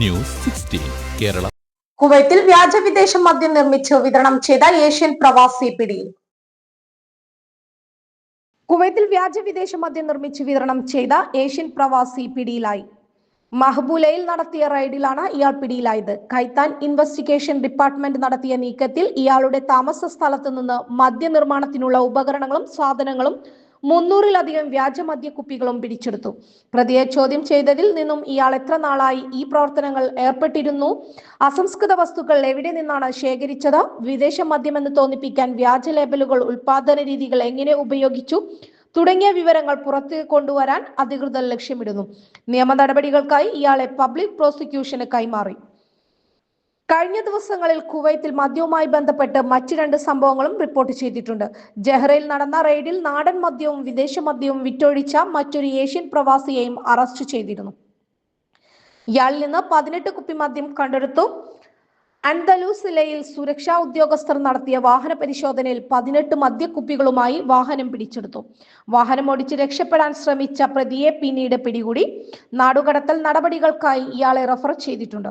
News sixteen Kerala. കുവൈത്തിൽ വ്യാജ വിദേശ മദ്യം നിർമ്മിച്ച് വിതരണം ചെയ്ത ഏഷ്യൻ പ്രവാസി പിടിയിൽ കുവൈത്തിൽ വ്യാജ വിദേശ മദ്യം നിർമ്മിച്ച് വിതരണം ചെയ്ത ഏഷ്യൻ പ്രവാസി പിടിയിലായി. മഹബൂലയിൽ നടത്തിയ റൈഡിലാണ് ഇയാൾ പിടിയിലായത്. കൈത്താൻ ഇൻവെസ്റ്റിഗേഷൻ ഡിപ്പാർട്ട്മെന്റ് നടത്തിയ നീക്കത്തിൽ ഇയാളുടെ താമസ സ്ഥലത്ത് നിന്ന് മദ്യനിർമ്മാണത്തിനുള്ള ഉപകരണങ്ങളും സാധനങ്ങളും മുന്നൂറിലധികം വ്യാജ മദ്യക്കുപ്പികളും പിടിച്ചെടുത്തു. പ്രതിയെ ചോദ്യം ചെയ്തതിൽ നിന്നും ഇയാൾ എത്ര നാളായി ഈ പ്രവർത്തനങ്ങൾ ഏർപ്പെട്ടിരുന്നു? അസംസ്കൃത വസ്തുക്കൾ എവിടെ നിന്നാണ് ശേഖരിച്ചത്? വിദേശ മദ്യമെന്ന് തോന്നിപ്പിക്കാൻ വ്യാജ ലേബലുകൾ ഉൽപാദന രീതികൾ എങ്ങനെ ഉപയോഗിച്ചു? തുടങ്ങിയ വിവരങ്ങൾ പുറത്ത് കൊണ്ടുവരാൻ അധികൃതർ ലക്ഷ്യമിടുന്നു. നിയമ നടപടികൾക്കായി ഇയാളെ പബ്ലിക് പ്രോസിക്യൂഷന് കൈമാറി. കഴിഞ്ഞ ദിവസങ്ങളിൽ കുവൈത്തിൽ മദ്യവുമായി ബന്ധപ്പെട്ട് മറ്റു രണ്ട് സംഭവങ്ങളും റിപ്പോർട്ട് ചെയ്തിട്ടുണ്ട്. ജഹ്റയിൽ നടന്ന റെയ്ഡിൽ നാടൻ മദ്യവും വിദേശ മദ്യവും വിറ്റൊഴിച്ച മറ്റൊരു ഏഷ്യൻ പ്രവാസിയെയും അറസ്റ്റ് ചെയ്തിരുന്നു. ഇയാളിൽ നിന്ന് പതിനെട്ട് കുപ്പി മദ്യം കണ്ടെടുത്തു. അന്തലൂസിലയിൽ സുരക്ഷാ ഉദ്യോഗസ്ഥർ നടത്തിയ വാഹന പരിശോധനയിൽ പതിനെട്ട് മദ്യക്കുപ്പികളുമായി വാഹനം പിടിച്ചെടുത്തു. വാഹനം ഓടിച്ച് രക്ഷപ്പെടാൻ ശ്രമിച്ച പ്രതിയെ പിന്നീട് പിടികൂടി. നാടുകടത്തൽ നടപടികൾക്കായി ഇയാളെ റഫർ ചെയ്തിട്ടുണ്ട്.